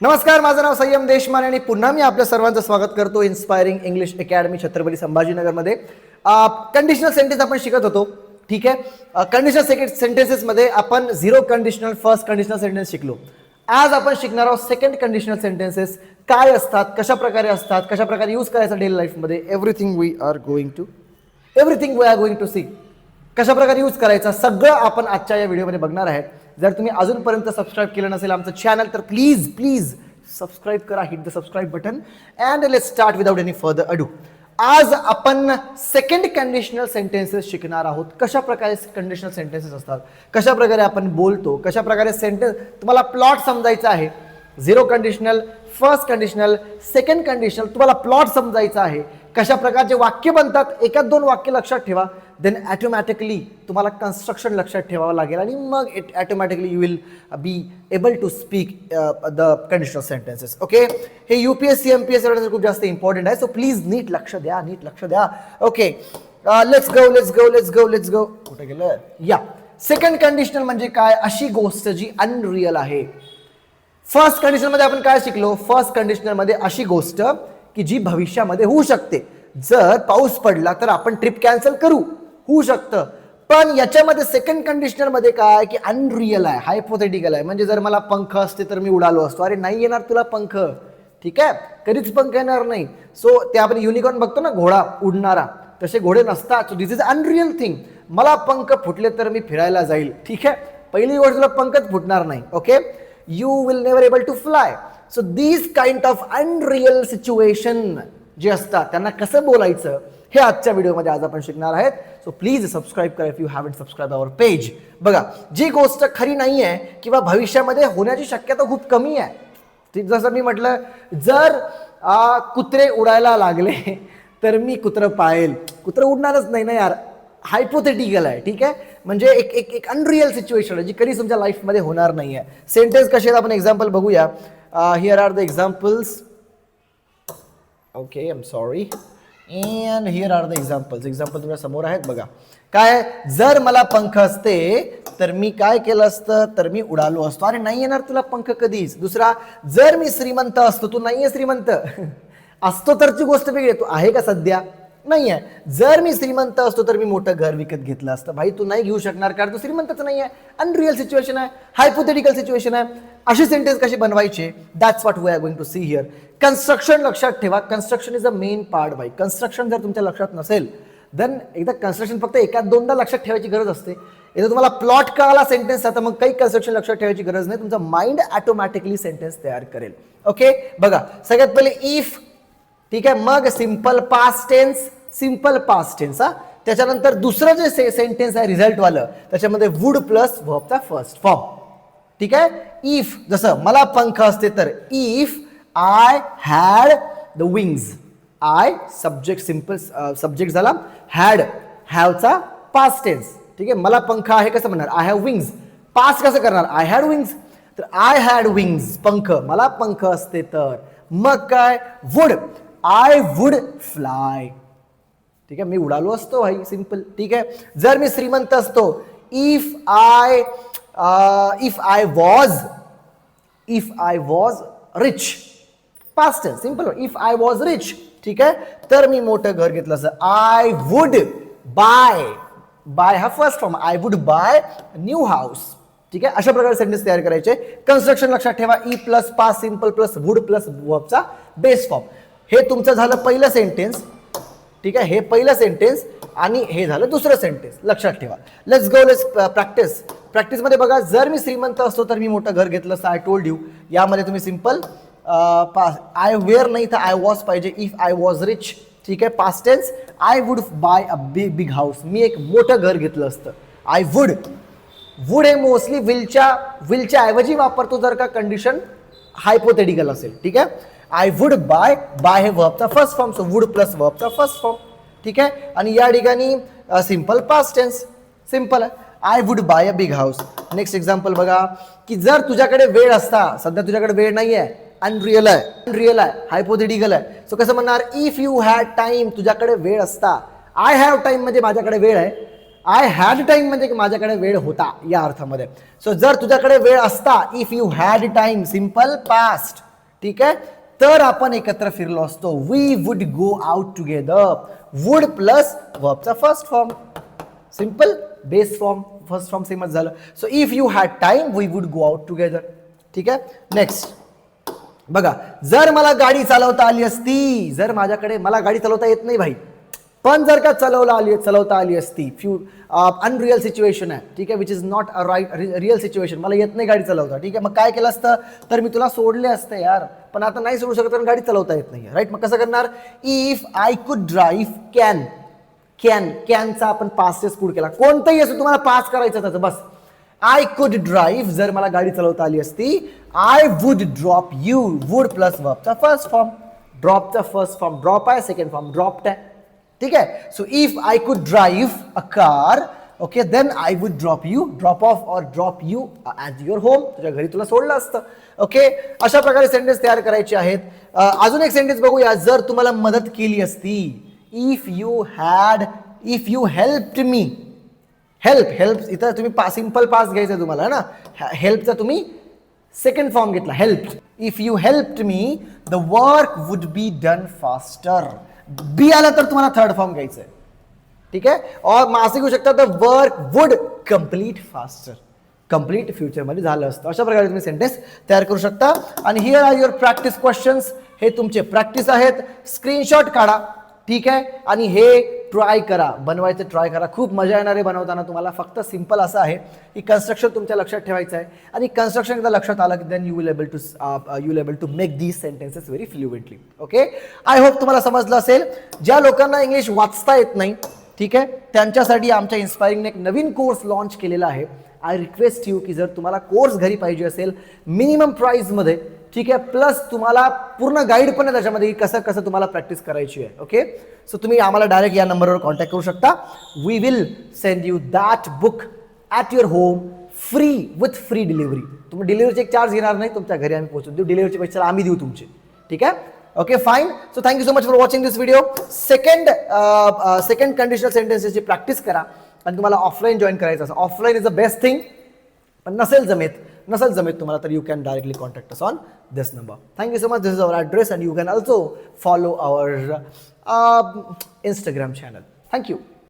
नमस्कार माझं नाव संयम देशमाने आणि पुन्हा मी आपल्या सर्वांचं स्वागत करतो इन्स्पायरिंग इंग्लिश अकॅडमी छत्रपती संभाजीनगरमध्ये. कंडिशनल सेंटेन्स आपण शिकत होतो ठीक आहे? कंडिशनल सेकंड सेंटेन्सेसमध्ये आपण zero conditional first conditional sentence शिकलो. आज आपण शिकणार आहोत सेकंड कंडिशनल सेंटेन्सेस काय असतात कशा प्रकारे असतात कशा प्रकारे यूज करायचं डेली लाईफमध्ये everything we are going to everything we are going to see कशा प्रकारे यूज करायचा? सगळं आपण आजच्या या व्हिडिओमध्ये बघणार आहेत. जर तुम्ही अजूनपर्यंत सबस्क्राईब केलं नसेल आमचं चॅनल तर प्लीज प्लीज सबस्क्राईब करा hit the subscribe button and let start without any further ado आज आपण सेकंड कंडिशनल सेंटेन्सेस शिकणार आहोत. कशा प्रकारे कंडिशनल सेंटेन्सेस असतात? कशा प्रकारे आपण बोलतो? कशा प्रकारे सेंटेन्स तुम्हाला प्लॉट समजायचा आहे. Zero conditional first conditional second conditional तुम्हाला प्लॉट समजायचा आहे. कशा प्रकारचे वाक्य बनतात एकाच दोन वाक्य लक्षात ठेवा. देन ॲटोमॅटिकली तुम्हाला कन्स्ट्रक्शन लक्षात ठेवावं लागेल आणि मग it automatically you will be able to speak the conditional sentences okay हे U P S C M P S खूप जास्त इम्पॉर्टंट आहे. सो प्लीज नीट लक्ष द्या नीट लक्ष द्या. Okay let's go let's go let's go let's go कुठे गेलं? या. सेकंड कंडिशनल म्हणजे काय? अशी गोष्ट जी अनरिअल आहे. फर्स्ट कंडिशनमध्ये आपण काय शिकलो? फर्स्ट कंडिशनरमध्ये अशी गोष्ट की जी भविष्यामध्ये होऊ शकते. जर पाऊस पडला तर आपण ट्रिप कॅन्सल करू. होऊ शकतं. पण याच्यामध्ये सेकंड कंडिशनरमध्ये काय की अनरियल आहे हायपोथेटिकल आहे. म्हणजे जर मला पंख असते तर मी उडालो असतो. अरे नाही येणार तुला पंख. ठीक आहे? कधीच पंख येणार नाही. सो ते आपण युनिकॉर्न बघतो ना घोडा उडणारा. तसे घोडे नसतात. So this is unreal thing मला पंख फुटले तर मी फिरायला जाईल. ठीक आहे? पहिली गोष्ट तुला पंखच फुटणार नाही. Okay you will never able to fly so these kind of unreal situation जे असतात त्यांना कसं बोलायचं हे आजच्या व्हिडिओमध्ये आज आपण शिकणार आहेत. सो प्लीज सबस्क्राईब करा if you haven't subscribe our page बघा जी गोष्ट खरी नाही आहे किंवा भविष्यामध्ये होण्याची शक्यता खूप कमी आहे. ती जसं मी म्हटलं जर कुत्रे उडायला लागले तर मी कुत्रं पाळेल. कुत्रं उडणारच नाही ना यार. हायपोथेटिकल आहे ठीक आहे? म्हणजे एक एक एक अनरियल सिच्युएशन आहे जी कधीच तुमच्या लाईफमध्ये होणार नाही आहे सेंटेन्स कसे आहेत? आपण एक्झाम्पल बघूया. Here are the examples okay I am sorry and here are the examples example तुमच्यासमोर आहेत बघा. काय? जर मला पंख असते तर मी काय केलं असतं? तर मी उडालो असतो. अरे नाही येणार तुला पंख कधीच. दुसरा जर मी श्रीमंत असतो तू नाही आहे श्रीमंत. असतो तरची गोष्ट वेगळी तू आहे का सध्या? नाही आहे जर मी श्रीमंत असतो तर मी मोठं घर विकत घेतलं असतं. भाई तू नाही घेऊ शकणार कारण तू श्रीमंतच नाही आहे अनरिअल सिच्युएशन आहे. हायपोथेटिकल सिच्युएशन आहे. असे सेंटेन्स कसे बनवायचे? That's what we are going to see here construction लक्षात ठेवा. Construction is a main part भाई. कन्स्ट्रक्शन जर तुमच्या लक्षात नसेल देन एकदा कन्स्ट्रक्शन फक्त एका दोनदा लक्षात ठेवायची गरज असते. एकदा तुम्हाला प्लॉट कळाला सेंटेन्स आता मग काही कन्स्ट्रक्शन लक्षात ठेवायची गरज नाही. तुमचा माइंड ऑटोमॅटिकली सेंटेन्स तयार करेल. ओके बघा सगळ्यात पहिले इफ ठीक आहे? मग simple past tense simple past tense हा. त्याच्यानंतर दुसरं जे से सेंटेन्स आहे रिझल्टवालं त्याच्यामध्ये वूड प्लस वर्बचा फर्स्ट फॉर्म ठीक आहे? इफ जसं मला पंख असते तर if I had the wings I subject simple subject झाला. हॅड हॅवचा पास्ट टेन्स ठीक आहे? मला पंख आहे कसं म्हणणार? आय हॅव विंग्स पास्ट कसं करणार? आय हॅड विंग्स तर आय हॅड विंग्स पंख. मला पंख असते तर. मग काय? वुड आय वुड फ्लाय ठीक आहे? मी उडालो असतो भाई सिंपल ठीक आहे? जर मी श्रीमंत असतो if I if I was if I was rich past simple if I was rich ठीक आहे? तर मी मोठं घर घेतलं असं. आय वुड बाय बाय हा first form I would buy new house ठीक आहे? अशा प्रकारे सेंटेन्स तयार करायचे. कन्स्ट्रक्शन लक्षात ठेवा. E plus past simple plus would plus वर्बचा base form हे तुमचं झालं पहिलं सेंटेन्स ठीक आहे? हे पहिलं सेंटेन्स आणि हे झालं दुसरं सेंटेन्स लक्षात ठेवा. लेट्स गो लेट्स प्रॅक्टिस प्रॅक्टिसमध्ये बघा जर मी श्रीमंत असतो तर मी मोठं घर घेतलं असं आय टोल्ड यू यामध्ये तुम्ही सिंपल पास आय वेअर नाही तर आय वॉज पाहिजे. इफ आय वॉज रिच ठीक आहे? Past tense I would buy a big big house मी एक मोठं घर घेतलं असतं. आय वुड वुड हे मोस्टली विलच्या विलच्या ऐवजी वापरतो जर का कंडिशन हायपोथेटिकल असेल. ठीक आहे? आय वुड बाय बाय हे वर्बचा first form so would plus वर्बचा first form ठीक आहे? आणि या ठिकाणी सिंपल पास्ट टेन्स सिंपल आहे. I would buy a big house next example बघा की जर तुझ्याकडे वेळ असता सध्या तुझ्याकडे वेळ नाही आहे अनरिअल आहे अनरिअल आहे हायपोथेटिकल आहे. सो कसं म्हणणार? इफ यू हॅड टाईम तुझ्याकडे वेळ असता. आय हॅव टाईम म्हणजे माझ्याकडे वेळ आहे. आय हॅड टाईम म्हणजे की माझ्याकडे वेळ होता या अर्थामध्ये. सो जर तुझ्याकडे वेळ असता if you had time simple past ठीक आहे? तर आपण एकत्र फिरलो असतो. We would go out together would plus वर्बचा first form simple base form first form सेमच झालं. So if you had time we would go out together ठीक आहे? नेक्स्ट बघा जर मला गाडी चालवता आली असती जर माझ्याकडे मला गाडी चालवता येत नाही भाई पण जर का चलवला आली चलवता आली असती फ्यू अनरिअल सिच्युएशन आहे ठीक आहे which is not a right real situation मला येत नाही गाडी चालवता ठीक आहे. मग काय केलं असतं? तर मी तुला सोडले असते यार. पण आता नाही सोडू शकत कारण गाडी चलवता येत नाही राईट मग कसं करणार? If I could drive can can कॅनचा आपण पासेस पूड केला. कोणतंही असो तुम्हाला पास करायचं त्याचं बस. आय कुड ड्राईव्ह जर मला गाडी चालवता आली असती I would drop you would plus वर्बचा first form ड्रॉपचा फर्स्ट फॉर्म ड्रॉप आहे सेकंड फॉर्म ड्रॉप्ड आहे. ठीक आहे so if I could drive a car okay then I would drop you drop off or drop you at your home तुझ्या घरी तुला सोडलं असतं. ओके अशा प्रकारे सेंटेन्स तयार करायचे आहेत. Uh, अजून एक सेंटेन्स बघूया. जर तुम्हाला मदत केली असती if you had if you helped me help help इथं तुम्ही पा सिंपल पास घ्यायचं आहे तुम्हाला ना? हेल्पचा तुम्ही सेकंड फॉर्म घेतला. Help if you help me the work would be done faster be आला तर तुम्हाला थर्ड फॉर्म घ्यायचं आहे ठीक आहे? और मग असं घेऊ शकता the work would complete faster complete फ्युचरमध्ये झालं असतं. अशा प्रकारे तुम्ही सेंटेन्स तयार करू शकता. आणि here are your practice questions हे तुमचे प्रॅक्टिस आहेत. स्क्रीनशॉट काढा. ठीक आहे? आणि हे ट्राय करा बनवायचं ट्राय करा. खूप मजा येणार आहे बनवताना तुम्हाला. फक्त सिंपल असं आहे की कन्स्ट्रक्शन तुमच्या लक्षात ठेवायचं आहे. आणि कन्स्ट्रक्शन एकदा लक्षात आलं की then you will able to you will able to make these sentences very fluently okay I hope तुम्हाला समजलं असेल. ज्या लोकांना इंग्लिश वाचता येत नाही ठीक आहे? त्यांच्यासाठी आमच्या इन्स्पायरिंगने एक नवीन कोर्स लॉन्च केलेला आहे. आय रिक्वेस्ट यू की जर तुम्हाला कोर्स घरी पाहिजे असेल मिनिमम प्राईजमध्ये ठीक आहे? प्लस तुम्हाला पूर्ण गाईड पण आहे त्याच्यामध्ये की कसं कसं तुम्हाला प्रॅक्टिस करायची आहे ओके सो तुम्ही आम्हाला डायरेक्ट या नंबरवर कॉन्टॅक्ट करू शकता. We will send you that book at your home free with free delivery तुम्ही डिलिव्हरीचे एक चार्ज घेणार नाही तुमच्या घरी आम्ही पोहोचून देऊ. डिलिव्हरीचे पैसे आम्ही देऊ तुमचे ठीक आहे? Okay fine so thank you so much for watching this video second second conditional सेंटेन्सेसची practice करा. आणि तुम्हाला ऑफलाईन जॉईन करायचं असं. Offline is the best thing पण नसेल जमेत. नसेल जमेत तुम्हाला तर you can directly contact us on this number thank you so much this is our address and you can also follow our Instagram channel thank you